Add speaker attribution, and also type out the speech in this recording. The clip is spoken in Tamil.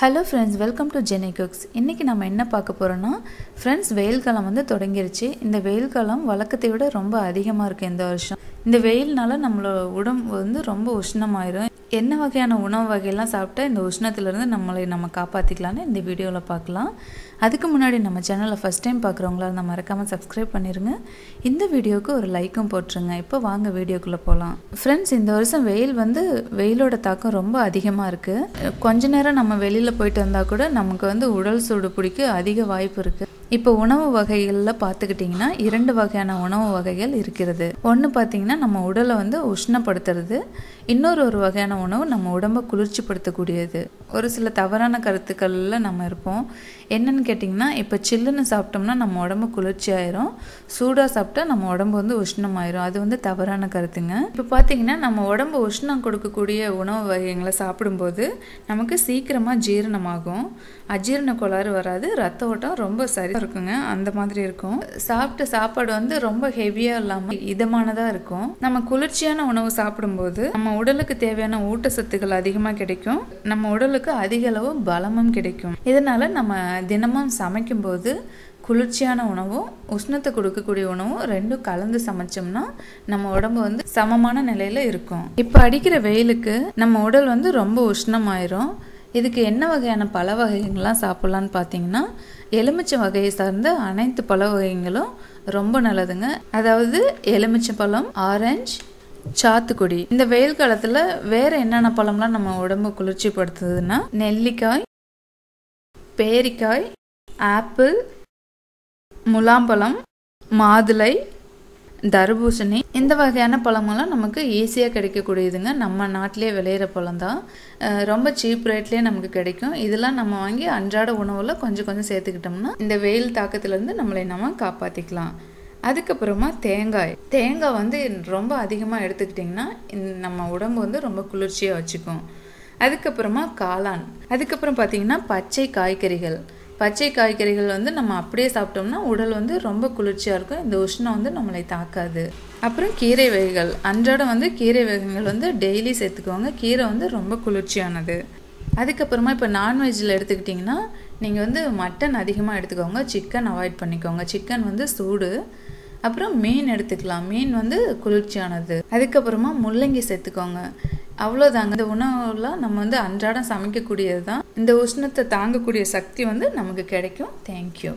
Speaker 1: Hello friends welcome to Jeni cooks இன்றைக்கி நம்ம என்ன பார்க்க போகிறோன்னா ஃப்ரெண்ட்ஸ் வெயில் காலம் வந்து தொடங்கிருச்சு. இந்த வெயில் காலம் வழக்கத்தை விட ரொம்ப அதிகமாக இருக்குது இந்த வருஷம். இந்த வெயில்னால நம்மளோட உடம்பு வந்து ரொம்ப உஷ்ணமாயிரும். என்ன வகையான உணவு வகையெல்லாம் சாப்பிட்டா இந்த உஷ்ணத்துலேருந்து நம்மளை நம்ம காப்பாற்றிக்கலான்னு இந்த வீடியோவில் பார்க்கலாம். அதுக்கு முன்னாடி நம்ம சேனலை ஃபஸ்ட் டைம் பார்க்குறவங்களா இருந்தால் மறக்காமல் சப்ஸ்கிரைப் பண்ணிடுங்க இந்த வீடியோவுக்கு ஒரு லைக்கும் போட்டுருங்க. இப்போ வாங்க வீடியோக்குள்ளே போகலாம் ஃப்ரெண்ட்ஸ் இந்த வருஷம் வெயில் வந்து வெயிலோட தாக்கம் ரொம்ப அதிகமாக இருக்குது கொஞ்ச நேரம் நம்ம வெளியில் போயிட்டு வந்தால் கூட நமக்கு வந்து உடல் சூடு பிடிக்க அதிக வாய்ப்பு இருக்குது இப்போ உணவு வகைகளில் பார்த்துக்கிட்டிங்கன்னா இரண்டு வகையான உணவு வகைகள் இருக்கிறது. ஒன்று பார்த்தீங்கன்னா நம்ம உடலை வந்து உஷ்ணப்படுத்துறது இன்னொரு ஒரு வகையான உணவு நம்ம உடம்பை குளிர்ச்சிப்படுத்தக்கூடியது. ஒரு சில தவறான கருத்துக்களில் நம்ம இருப்போம். என்னன்னு கேட்டிங்கன்னா இப்போ சில்லுன்னு சாப்பிட்டோம்னா நம்ம உடம்பு குளிர்ச்சி ஆயிரும் சூடாக சாப்பிட்டா நம்ம உடம்பு வந்து உஷ்ணமாயிரும். அது வந்து தவறான கருத்துங்க. இப்போ பார்த்தீங்கன்னா நம்ம உடம்பு உஷ்ணம் கொடுக்கக்கூடிய உணவு வகைகளை சாப்பிடும்போது நமக்கு சீக்கிரமாக ஜீரணமாகும். அஜீரண கோளாறு வராது. ரத்த ஓட்டம் ரொம்ப சரி இருக்குங்க. அந்த மாதிரி இருக்கும். சாப்பிட்ட சாப்பாடு வந்து ரொம்ப ஹெவியாக இல்லாமல் இதமானதாக இருக்கும். நம்ம குளிர்ச்சியான உணவு சாப்பிடும்போது நம்ம உடலுக்கு தேவையான ஊட்டச்சத்துக்கள் அதிகமாக கிடைக்கும். நம்ம உடலுக்கு அதிக அளவு பலமும் கிடைக்கும். இதனால நம்ம தினமும் சமைக்கும்போது குளிர்ச்சியான உணவும் உஷ்ணத்தை கொடுக்கக்கூடிய உணவும் ரெண்டும் கலந்து சமைச்சோம்னா நம்ம உடம்பு வந்து சமமான நிலையில இருக்கும். இப்போ அடிக்கிற வெயிலுக்கு நம்ம உடல் வந்து ரொம்ப உஷ்ணமாயிரும். இதுக்கு என்ன வகையான பழ வகைகள்லாம் சாப்பிட்லான்னு பார்த்தீங்கன்னா எலுமிச்சை வகையை சார்ந்த அனைத்து பழ வகைகளும் ரொம்ப நல்லதுங்க. அதாவது எலுமிச்சை பழம் ஆரஞ்சு சாத்துக்குடி. இந்த வெயில் காலத்தில் வேற என்னென்ன பழம்லாம் நம்ம உடம்பு குளிர்ச்சிப்படுத்துதுன்னா நெல்லிக்காய் பேரிக்காய் ஆப்பிள் முலாம்பழம் மாதுளை தர்பூசணி. இந்த வகையான பழமெல்லாம் நமக்கு ஈஸியாக கிடைக்கக்கூடியதுங்க. நம்ம நாட்டிலே விளையிற பழம் தான் ரொம்ப சீப் ரேட்லேயே நமக்கு கிடைக்கும். இதெல்லாம் நம்ம வாங்கி அன்றாட உணவில் கொஞ்சம் கொஞ்சம் சேர்த்துக்கிட்டோம்னா இந்த வெயில் தாக்கத்துலேருந்து நம்மளை நம்ம காப்பாற்றிக்கலாம் அதுக்கப்புறமா தேங்காய். தேங்காய் வந்து ரொம்ப அதிகமாக எடுத்துக்கிட்டிங்கன்னா நம்ம உடம்பு வந்து ரொம்ப குளிர்ச்சியாக வச்சுக்கும். அதுக்கப்புறமா காளான். அதுக்கப்புறம் பார்த்திங்கன்னா பச்சை காய்கறிகள். பச்சை காய்கறிகள் வந்து நம்ம அப்படியே சாப்பிட்டோம்னா உடல் வந்து ரொம்ப குளிர்ச்சியாக இருக்கும். இந்த உஷ்ணம் வந்து நம்மளை தாக்காது. அப்புறம் கீரை வகைகள். அன்றாடம் வந்து கீரை வகைகள் வந்து டெய்லி சேர்த்துக்குவாங்க. கீரை வந்து ரொம்ப குளிர்ச்சியானது. அதுக்கப்புறமா இப்போ நான்வெஜ்ஜில் எடுத்துக்கிட்டிங்கன்னா நீங்கள் வந்து மட்டன் அதிகமாக எடுத்துக்கோங்க. சிக்கன் அவாய்ட் பண்ணிக்கோங்க. சிக்கன் வந்து சூடு. அப்புறம் மீன் எடுத்துக்கலாம். மீன் வந்து குளிர்ச்சியானது. அதுக்கப்புறமா முள்ளங்கி சேர்த்துக்கோங்க. அவ்வளோதாங்க இந்த உணவுலாம் நம்ம வந்து அன்றாடம் சமைக்கக்கூடியது தான் இந்த உஷ்ணத்தை தாங்கக்கூடிய சக்தி வந்து நமக்கு கிடைக்கும். தேங்க்யூ